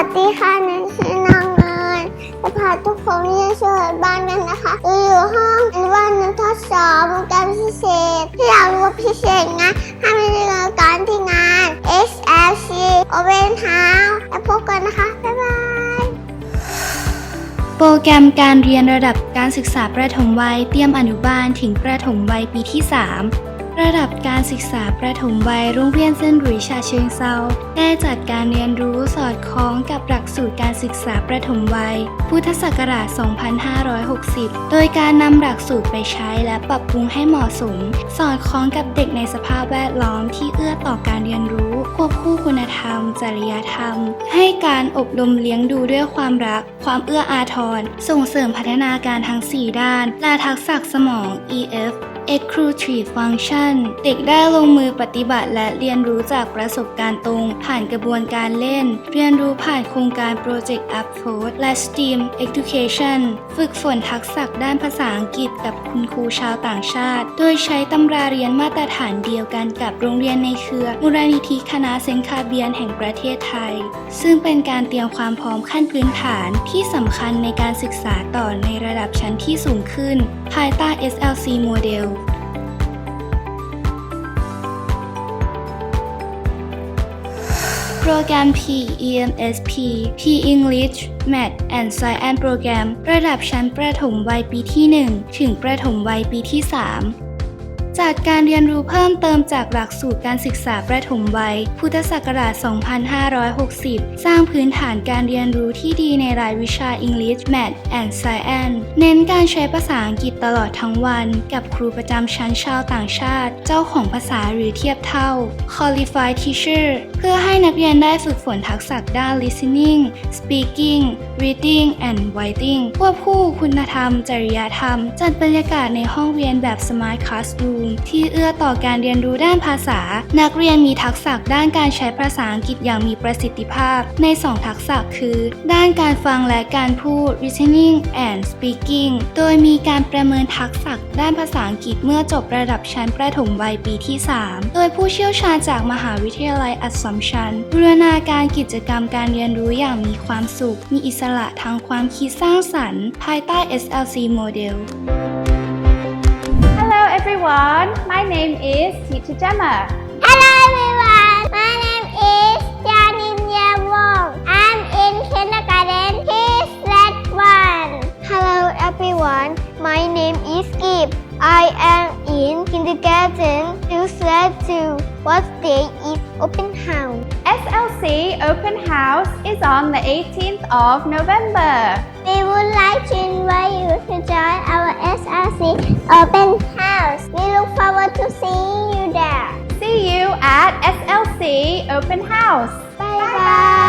วัสดีค่ะหนูชื่อนางเอิจะพาทุกคนเยี่ยมชมบ้านกันนะคะอยู่ห้องอนุบาลนุทดสอบโปรแกรมพิเศษ ที่อยากรู้พิเศษงานห้ไปามลืนการที่งาน S L C Open House แล้วพบกันนะคะ บ๊ายบาย โปรแกรมการเรียนระดับการศึกษาประถมวัยเตรียมอนุบาลถึงประถมวัยปีที่ 3 ระดับการศึกษาประถมวัยโรงเรียนเซนต์หลุยส์ฉะเชิงเซาได้จัดการเรียนรู้สอดคล้องกับหลักสูตรการศึกษาประถมวัย พุทธศักราช 2560 โดยการนำหลักสูตรไปใช้และปรับปรุงให้เหมาะสม สอดคล้องกับเด็กในสภาพแวดล้อมที่เอื้อต่อการเรียนรู้ ควบคู่คุณธรรม จริยธรรม ให้การอบรมเลี้ยงดูด้วยความรัก ความเอื้ออาทร ส่งเสริมพัฒนาการทั้ง 4 ด้าน และทักษะสมอง EF Exclusive Function เด็กได้ลงมือปฏิบัติและเรียนรู้จากประสบการณ์ตรง ผ่านกระบวนการเล่น เรียนรู้ผ่านโครงการ Project Approach และ STEAM Education ฝึกฝนทักษะด้านภาษาอังกฤษกับคุณครูชาวต่างชาติ โดยใช้ตำราเรียนมาตรฐานเดียวกันกับโรงเรียนในเครือ มูลนิธิคณะเซนต์คาเบียนแห่งประเทศไทย ซึ่งเป็นการเตรียมความพร้อมขั้นพื้นฐานที่สำคัญในการศึกษาต่อในระดับชั้นที่สูงขึ้น ภายใต้ SLC Model รแกรม PEMSP P English Math and Science Program ระดับชั้นประถมวัยปีที่ 1 ถึงประถมวัยปีที่ 3 จัดการเรียนรู้เพิ่มเติมจากหลักสูตรการศึกษาประถมวัย พุทธศักราช 2560 สร้างพื้นฐานการเรียนรู้ที่ดีในรายวิชา English Math and Science เน้นการใช้ภาษาอังกฤษตลอดทั้งวัน กับครูประจำชั้นชาวต่างชาติ เจ้าของภาษาหรือเทียบเท่า Qualified Teacher เพื่อให้นักเรียนได้ฝึกฝนทักษะด้าน listening speaking reading and writing ควบคู่คุณธรรม จริยธรรม จัดบรรยากาศในห้องเรียนแบบ Smart Classroom ที่เอื้อต่อการเรียนรู้ด้านภาษา นักเรียนมีทักษะด้านการใช้ภาษาอังกฤษอย่างมีประสิทธิภาพ ใน 2 ทักษะคือ ด้านการฟังและการพูด listening and speaking โดยมีการประเมินทักษะด้านภาษาอังกฤษเมื่อจบระดับชั้นประถมวัยปีที่ 3 โดยผู้เชี่ยวชาญจากมหาวิทยาลัยอัสสัมชัญบูรณาการกิจกรรมการเรียนรู้อย่างมีความสุข มีอิสระทางความคิดสร้างสรรค์ ภายใต้ SLC Model everyone, my name is Teacher Gemma. Hello everyone, my name is Janin Yawong. I'm in kindergarten, he's let one. Hello everyone, my name is Skip. I am in kindergarten, Please let two. What day is open house? SLC Open House is on the 18th of November. We would like to Open House. Bye bye. bye.